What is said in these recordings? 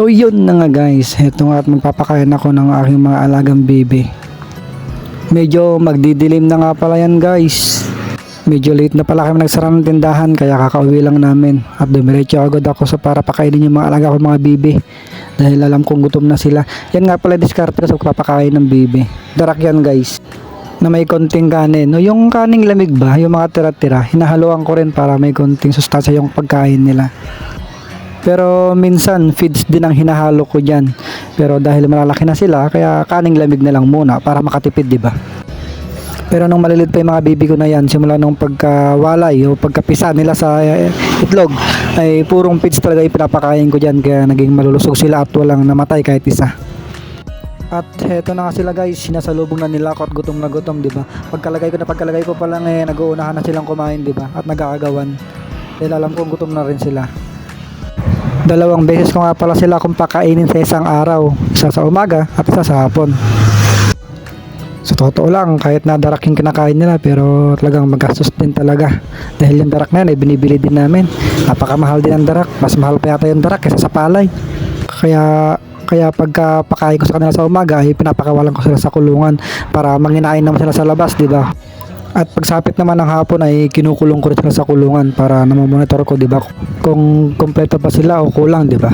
So yun na nga guys, heto nga at magpapakain ako ng aking mga alagang baby. Medyo magdidilim na nga pala yan guys. Medyo late na pala kami nagsara ng tindahan kaya kakauwi lang namin. At dumiretso agad ako sa para pakainin yung mga alaga ko mga bibi. Dahil alam kong gutom na sila. Yan nga pala diskarte sa pagpapakain ng bibi. Darak yan guys. Na may konting kanin. No, yung kaning lamig ba, yung mga tira-tira, hinahaluan ko rin para may konting sustansya yung pagkain nila. Pero minsan feeds din ang hinahalo ko diyan. Pero dahil malalaki na sila, kaya kaning lamig na lang muna para makatipid, 'di ba? Pero nung malilit pa yung mga baby ko na yan, simula nung pagkawalay o pagkapisa nila sa eh, itlog, ay purong feeds talaga yung pinapakain ko dyan. Kaya naging malulusog sila at walang namatay kahit isa. At heto na nga sila guys, sinasalubong na nila ako at gutom na gutom, di ba? Pagkalagay ko na pagkalagay ko pa lang eh, nag-uunahan na silang kumain, di ba? At nag-aagawan. Dahil alam kong gutom na rin sila. Dalawang beses ko nga pala sila kung pakainin sa isang araw. Isa sa umaga at isa sa hapon. Sa totoo lang, kahit na darak yung kinakain nila, pero talagang magastos din talaga. Dahil yung darak na yan, ay binibili din namin. Napakamahal din ang darak. Mas mahal pa yata yung darak kaysa sa palay. Kaya kaya pagka pakain ko sa kanila sa umaga ay pinapakawalan ko sila sa kulungan para manginain naman sila sa labas, di ba? At pagsapit naman ng hapon ay kinukulong ko rin sa kulungan para namomonitor ko, di ba? Kung kompleto pa sila o kulang, di ba?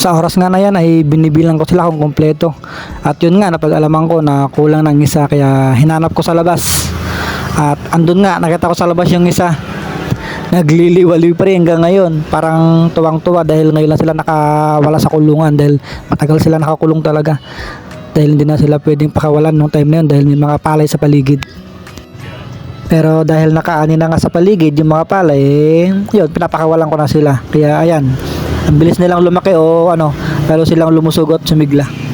Sa oras nga na yan ay binibilang ko sila kung kompleto. At yun nga, napag-alaman ko na kulang ng isa kaya hinanap ko sa labas. At andun nga, nakita ko sa labas yung isa. Nagliliwaliw pa rin hanggang ngayon. Parang tuwang-tuwa dahil ngayon lang sila nakawala sa kulungan dahil matagal sila nakakulong talaga. Dahil hindi na sila pwedeng pakawalan nung time na yun dahil may mga palay sa paligid. Pero dahil nakaani na nga sa paligid yung mga palay, eh, yun, pinapakawalan ko na sila. Kaya ayan, ang bilis nilang lumaki o ano, lalo silang lumusugot, sumigla.